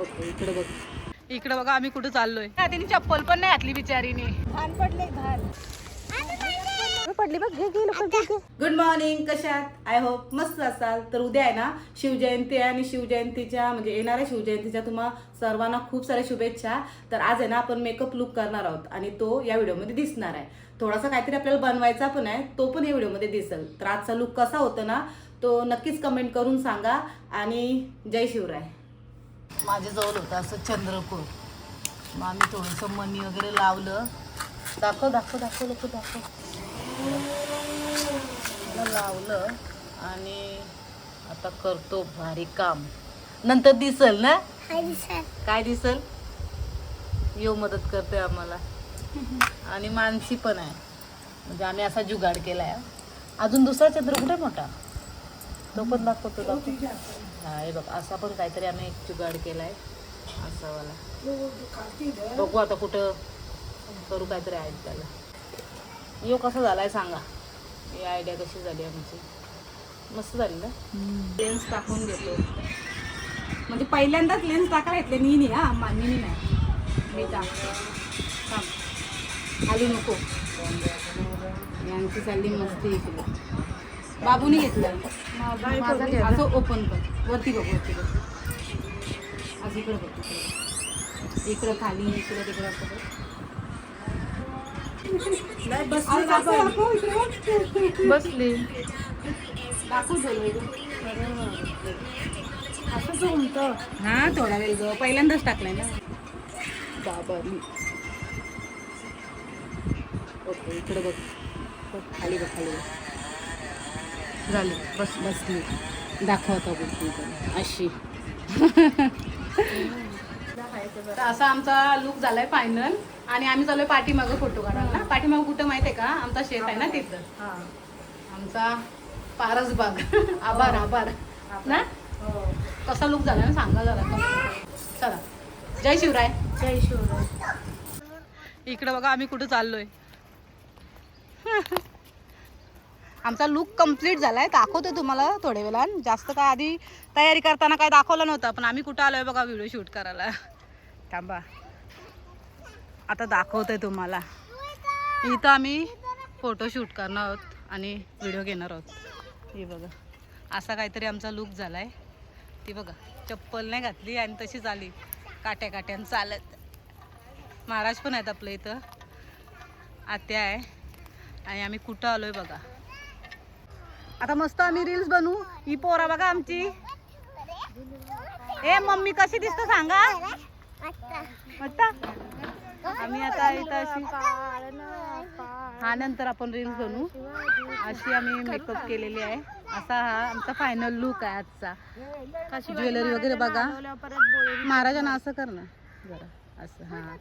Okay इकडे बघ. इकडे बघा आम्ही कुठे चाललोय. तिने चप्पल पण नाही घातली बिचारीने. घाण पडले घाण पडली बघ गुड मॉर्निंग कशात आय होप मस्त असाल. तर उद्या आहे ना शिवजयंती आहे आणि शिवजयंतीच्या म्हणजे येणाऱ्या शिवजयंतीच्या तुम्हा सर्वांना खूप साऱ्या शुभेच्छा. तर आज आहे ना आपण मेकअप लुक करणार आहोत आणि तो या व्हिडिओमध्ये दिसणार आहे. थोडासा काहीतरी आपल्याला बनवायचा पण आहे तो पण या व्हिडिओमध्ये दिसेल. तर आजचा लुक कसा होतो ना तो नक्कीच कमेंट करून सांगा. आणि जय शिवराय. माझ्या जवळ होतं असं चंद्रपूर मग आम्ही थोडंसं मनी वगैरे लावलं. दाखव दाखव दाखव लोक दाखव. लावलं आणि आता करतो भारी काम. नंतर दिसल ना? काय दिसल? यो मदत करते आम्हाला. आणि मानसी पण आहे. म्हणजे आम्ही असा जुगाड केलाय. अजून दुसरा चंद्र कुठे मोठा? तो पण दाखवतो दाखव हा हे बघ असा पण काहीतरी आम्ही एक जुगाड केला असा वाला. बघू आता कुठं करू काहीतरी आहे त्याला. यो कसा झाला आहे सांगा. ही आयडिया कशी झाली आमची? मस्त झाली ना? लेन्स टाकून घेतो. म्हणजे पहिल्यांदाच लेन्स टाकायला घेतले मी नाही हा मान्यनी नाही. मी टाकतो. थांब. आली नको. यांची चालली मस्ती इकडे. बाबूने घेतलं. असं ओपन कर. वरती बघ वरती बघ. असं इकडे बघ इकडे खाली इकडं तिकडं असं. असं. बसली दाखव. असंच उलट. हा थोडा वेळ ग पहिल्यांदाच टाकलाय ना. बाबा ओके इकडे बघ. बघ, खाली बघ खाली बघ. झाली. बस बसली. दाखवता बघ अशी. तर असा आमचा लुक झालाय फायनल आणि आम्ही चालूय पाठीमागं फोटो काढायला. ना पाठीमागं कुठं माहिती आहे का? आमचा शेत आहे ना तिथं. आमचा पारस बाग. आभार आभार. ना? कसा लुक झाला ना? सांगा जरा. चला. जय शिवराय. जय शिवराय. इकडे बघा आम्ही कुठं चाललोय. आमचा लुक कंप्लीट झाला आहे दाखवतो तुम्हाला थोड्या वेळान. जास्त काय आधी तयारी करताना काय दाखवलं नव्हतं पण आम्ही कुठं आलोय बघा व्हिडिओ शूट करायला. थांबा. आता दाखवतोय तुम्हाला. इथं आम्ही फोटो शूट करणार आहोत आणि व्हिडिओ घेणार आहोत. हे बघा. असा काहीतरी आमचा लुक आहे ती बघा. चप्पल नाही घातली आणि तशीच आली. काट्या काट्यानं चालत. महाराज पण आहेत आपल्या इथं. आत्या आहे. आणि आम्ही कुठं आलो आहे बघा. आता मस्त आम्ही रील्स बनवू. ही पोरा बघा आमची. ए मम्मी कशी दिसत सांगा? आम्ही आता इथं अशी हा नंतर आपण रील्स बनवू. अशी आम्ही मेकअप केलेली आहे. असा हा आमचा फायनल लुक आहे आजचा. ज्वेलरी वगैरे बघा. महाराजांना असं कर ना. जरा असं हां.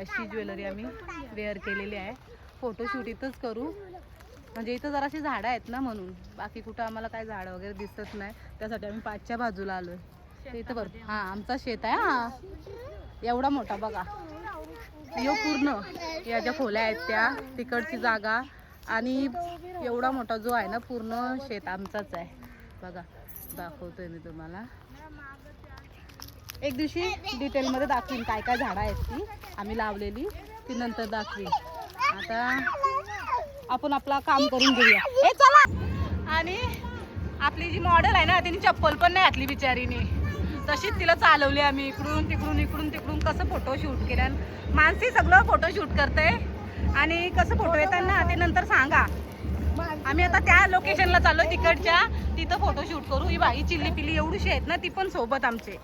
अशी ज्वेलरी आम्ही वेअर केलेली आहे. फोटोशूट इथंच करू. म्हणजे इथं जराशी झाडं आहेत ना म्हणून. बाकी कुठं आम्हाला काय झाडं वगैरे दिसत नाही. त्यासाठी आम्ही पाचच्या बाजूला आलोय. इथं बरं हां आमचा शेत आहे हा. एवढा मोठा बघा. यो पूर्ण. या ज्या खोल्या आहेत त्या तिकडची जागा. आणि एवढा मोठा जो आहे ना पूर्ण शेत आमचाच आहे. बघा दाखवतोय मी तुम्हाला. एक दिवशी डिटेलमध्ये दाखवीन काय काय झाडं आहेत ती. आम्ही लावलेली. ती नंतर दाखवीन. आता आपण आपला काम करून घेऊया. चला. आणि आपली जी मॉडेल आहे ना तिने चप्पल पण नाही घातली बिचारीने. तशीच तिला चालवली आम्ही इकडून तिकडून इकडून तिकडून. कसं फोटो शूट केल्या मानसी सगळं फोटो शूट करते आणि कसं फोटो येतात ना ते नंतर सांगा. आम्ही आता त्या लोकेशनला चाललो तिकडच्या. तिथं फोटो शूट करू. ही बाई चिल्ली पिल्ली एवढीशी आहेत ना ती पण सोबत आमचे.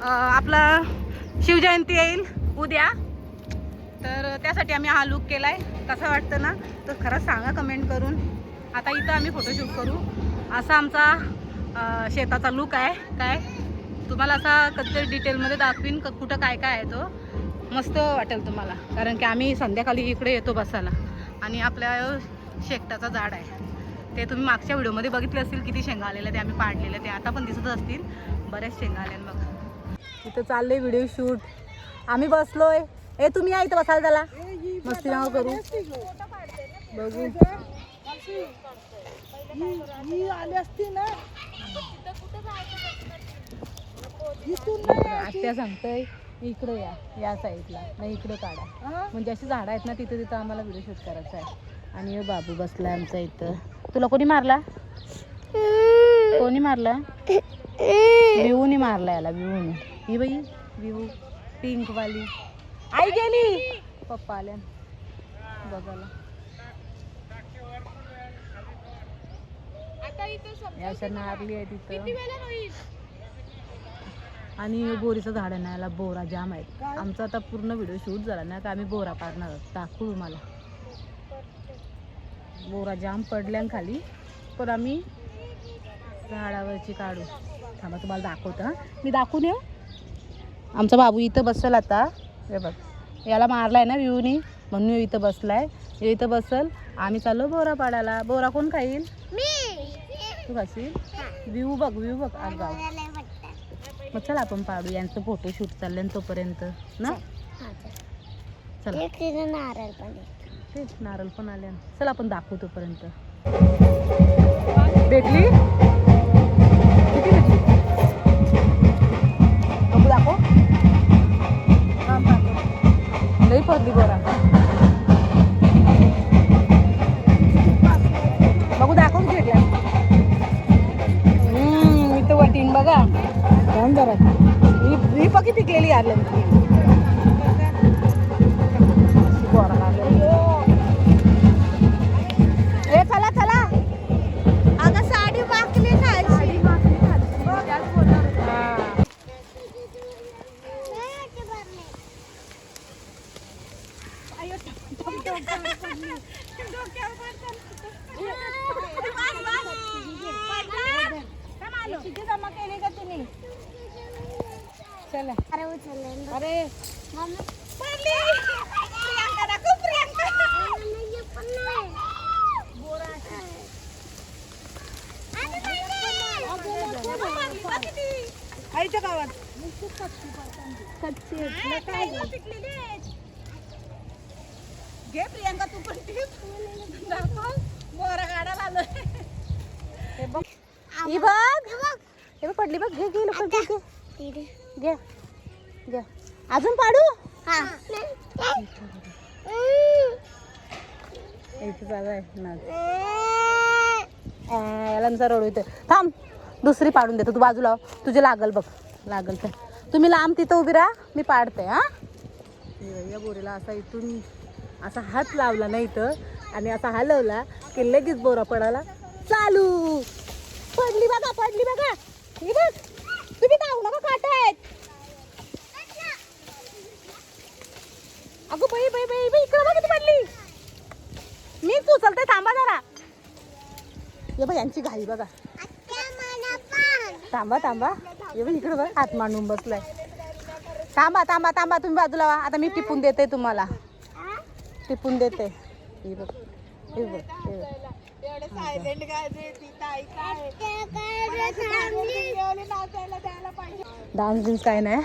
आपलं आपला शिवजयंती येईल. उद्या. तर त्यासाठी आम्ही हा लुक आहे कसं वाटतं ना? तर खरंच सांगा कमेंट करून. आता इथं आम्ही फोटोशूट करू. असा आमचा शेताचा लुक आहे. काय? तुम्हाला असा कधीतरी डिटेलमध्ये दाखवीन क- कुठं काय काय आहे तो. मस्त वाटेल तुम्हाला. कारण की आम्ही संध्याकाळी इकडे येतो बसायला. आणि आपल्या शेकटाचं झाड आहे. ते तुम्ही मागच्या व्हिडिओमध्ये बघितले असतील किती शेंगा आलेल्या ते आम्ही पाडलेल्या ते आता पण दिसत असतील. बऱ्याच शेंगा आल्या बघा. इथं चालले व्हिडिओ शूट आम्ही बसलोय. ए तुम्ही या इथं बसायला त्याला मस्ती नाव करू. बघू. ही आली असती ना. आत्या सांगतोय इकडे या या साईडला. नाही इकडे काढा. म्हणजे अशी झाडं आहेत ना तिथं तिथं आम्हाला व्हिडिओ शूट करायचा आहे. आणि बाबू बसलाय आमचा इथं. तुला कोणी मारला? कोणी मारला? विवूनी मारला याला विवूनी ही बाई विवू पिंक वाली. आई गेली. पप्पा आल्या. बघायला. या अशा नारली आहे तिथं. आणि बोरीचं झाड आहे ना याला बोरा जाम आहेत. आमचा आता पूर्ण व्हिडिओ शूट झाला ना का आम्ही बोरा पाडणार आहोत. दाखवू मला बोरा जाम पडल्यान खाली. पण आम्ही झाडावरची काढू. थांबा तुम्हाला दाखवतो हा. मी दाखवून येऊ. आमचा बाबू इथं बसल आता. हे बघ. याला मारलाय ना विवूनी म्हणून ह्यो इथं बसलाय. इथं बसल आम्ही चाललो बोरा पाडायला. बोरा कोण खाईल? तू खाशील? विवू बघ विवू बघ. आगाव मग चला आपण पाडू. यांचं फोटो शूट चाललंय तोपर्यंत. ना? चला. नारळ पण तेच नारळ पण आले चला आपण दाखवू तोपर्यंत. भेटली? थांब. लई पडली बघू दाखव किती भेटल्या हम्म, इथं वटीन बघा. थांब जरा ही ही बघ किती आलं जमा केली का तुम्ही चला. अरे उचललं. अरे. प्रियांका दाखव प्रियांका. आईच्या गावात. घे प्रियांका तू पण दाखव. बोरा काढायला आलोय. ही बघ. हे बघ. पडली बघ. घे घे लवकर घे घे. घे. घे. अजून पाडू? याला नुसार रडू येते. थांब. दुसरी पाडून देतो. तू बाजूला हो. तुझे लागल बघ. लागल तर. तुम्ही लांब तिथं उभी राहा. मी पाडते हा. या बोरीला असा इथून असा हात लावला ना इथं. आणि असा हलवला की लगेच बोरा पडाला चालू. पडली बघा पडली बघा. हे बघ तुम्ही धावू का काट आहेत अगं बाई बाई बाई बाई इकडं बघ किती पडली. मीच उचलते थांबा जरा. हे बघ यांची घाई बघा. थांबा थांबा. हे बघ इकडे बघ हात मांडून बसलाय. थांबा थांबा थांबा तुम्ही बाजूला आता मी टिपून देते तुम्हाला. टिपून देते. हे बघ हे बघ हे बघ. डान्स बिन्स काय नाही.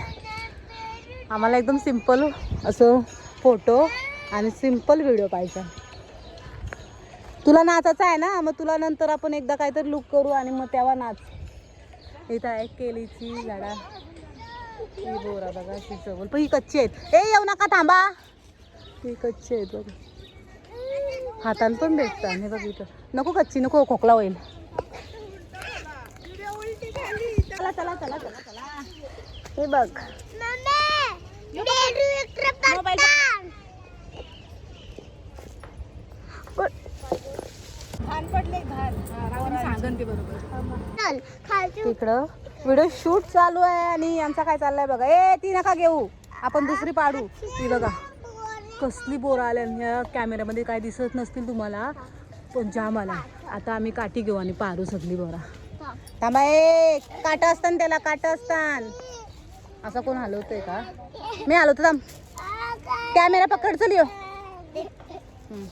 आम्हाला एकदम सिंपल असं फोटो आणि सिंपल व्हिडिओ पाहिजे. तुला नाचायचं आहे ना मग तुला नंतर आपण एकदा काहीतरी लुक करू आणि मग तेव्हा नाच. इथं आहे केलीची झाडा ही बोरा बघा ही चवल. पण ही कच्ची आहेत. ए येऊ नका थांबा. ही कच्ची आहेत बघ. हातान पण भेटतात हे बघ इथं. नको कच्ची नको खोकला होईल. चला चला चला चला चला. हे बघ. तिकडं. व्हिडिओ शूट चालू आहे आणि यांचा काय चाललाय बघा. ए ती नका घेऊ. आपण दुसरी पाडू. ती बघा. कसली बोरा आल्या ह्या कॅमेऱ्यामध्ये काय दिसत नसतील तुम्हाला पण जाम आला आता आम्ही काठी घेऊ आणि पारू सगळी बोरा. थांबा ए काट असतान त्याला काट असतान. असं कोण हलवतोय का? मी हलवतो थांब. कॅमेरा पकड चल यो हम्म.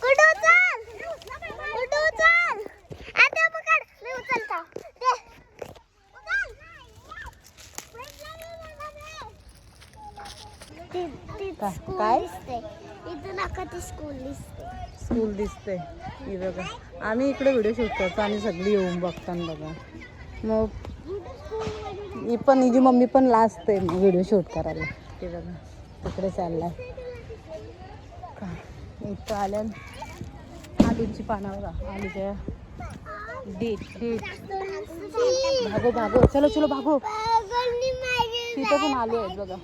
कुठं उचल कुठं उचल आता पकड मी उचलतो दे. ती- ती काय- स्कूल काय? दिसते स्कूल दिसते स्कूल दिसते ही बघा. आम्ही इकडे व्हिडिओ शूट करतो. आणि सगळी येऊन बघताना बघा. मग ही पण हिची मम्मी पण लास्ट आहे व्हिडिओ शूट करायला. ते बघा. तिकडे चाललाय. काय? इथं आल्या आलूची पानं बघा. आलूच्या डेट डेट भागो भागो. चलो चलो भागो. तिथं पण आलो आहेत बघा.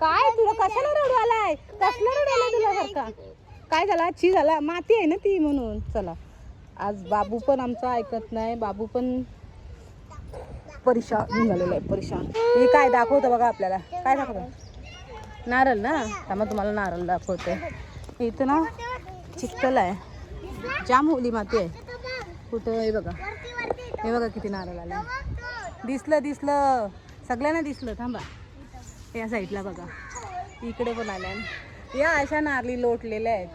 काय तुला कशाला रडू आलाय कसला रडू आलाय तुला सारखा काय झाला? ची झाला? माती आहे ना ती म्हणून. चला. आज बाबू पण आमचा ऐकत नाही. बाबू पण परेशान झालेला आहे परेशान हे काय दाखवतं बघा आपल्याला. काय दाखवतं? नारळ ना? त्यामुळे तुम्हाला नारळ दाखवते. इथं ना चिखल आहे. जाम होली माती आहे. कुठं? हे बघा. हे बघा किती नारळ आले. दिसलं दिसलं. सगळ्यांना दिसलं. थांबा. या साईडला बघा. इकडे पण आल्या. या अशा नारली लोटलेल्या आहेत.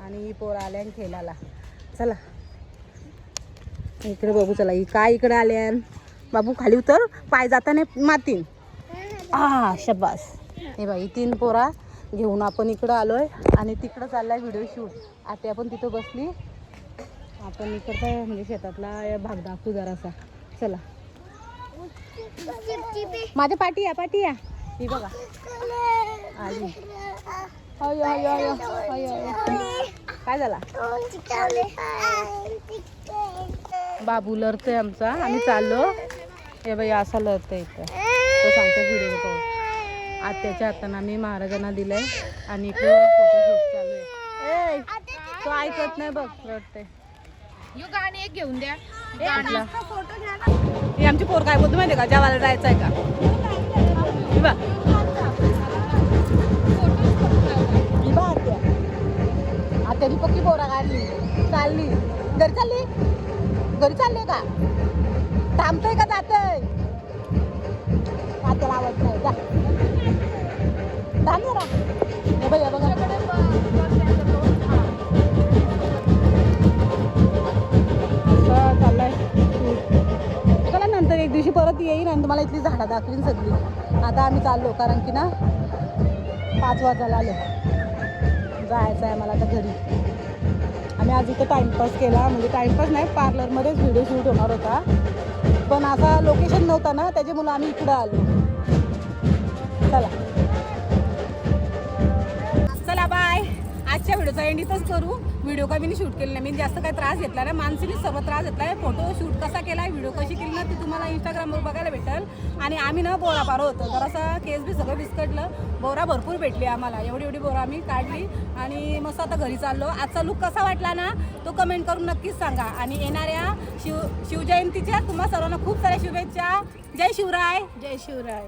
आणि ही पोरं आल्या खेळाला चला. इकडे बघू चला. ही काय इकडे आल्या? बाबू खाली उतर. पाय जाताना मातीन. आ शबास. हे बाई तीन पोरा घेऊन आपण इकडं आलोय. आणि तिकडं चाललाय व्हिडिओ शूट आता आपण तिथं बसली. आपण इकडचा म्हणजे शेतातला भाग दाखवू जरासा. चला. माझ्या पाठी या पाठी या. ही बघा. आली. अयो अयो अयो अयो अयो. काय झाला? बाबू लढतोय आमचा. आम्ही चाललो. हे बाई असा लढतोय इथं. तो सांगतो व्हिडिओ पाहून आत्याच्या हातानं आम्ही महाराजांना दिलंय. आणि इकडे फोटोशूट चालू आहे. तो ऐकत नाही बघ रडतंय. रडते गाणी एक घेऊन द्या. ही आमची पोर काय बोलतो माहिती का? जेवायला जायचं आहे का? ही बघ. ही आत्या. आत्याची पक्की पोरा काढली चालली. घरी चालली? घरी चालली का? थांबतोय का जातोय? आत्याला आवडत नाही. जा. थांब जरा. हे बघ, हे बघा. एक दिवशी परत येईन आणि तुम्हाला इथली झाडं दाखवीन सगळी. आता आम्ही चाललो कारण की ना पाच वाजायला आलो. जायचं आहे मला आता घरी. आम्ही आज इथं टाईमपास केला. म्हणजे टाईमपास नाही पार्लरमध्येच व्हिडिओ शूट होणार होता. पण असा लोकेशन नव्हता ना त्याच्यामुळं आम्ही इकडं आलो. चला चला. आजच्या व्हिडिओचा एंड इथंच करू. व्हिडिओ का मी शूट केले नाही. मी जास्त काही त्रास घेतला नाही. मानसीने सर्व त्रास घेतला आहे. फोटो शूट कसा केला आहे व्हिडिओ कशी केली ना ती तुम्हाला इंस्टाग्रामवर बघायला भेटेल. आणि आम्ही ना बोरा पारो होतो. जरासा केस बी सगळं बिस्कटलं. बोरा भरपूर भेटली आम्हाला. एवढी एवढी बोरा आम्ही काढली. आणि मस्त आता घरी चाललो. आजचा लुक कसा वाटला ना तो कमेंट करून नक्कीच सांगा. आणि येणाऱ्या शिव शिवजयंतीच्या तुम्हा सर्वांना खूप साऱ्या शुभेच्छा. जय शिवराय. जय शिवराय.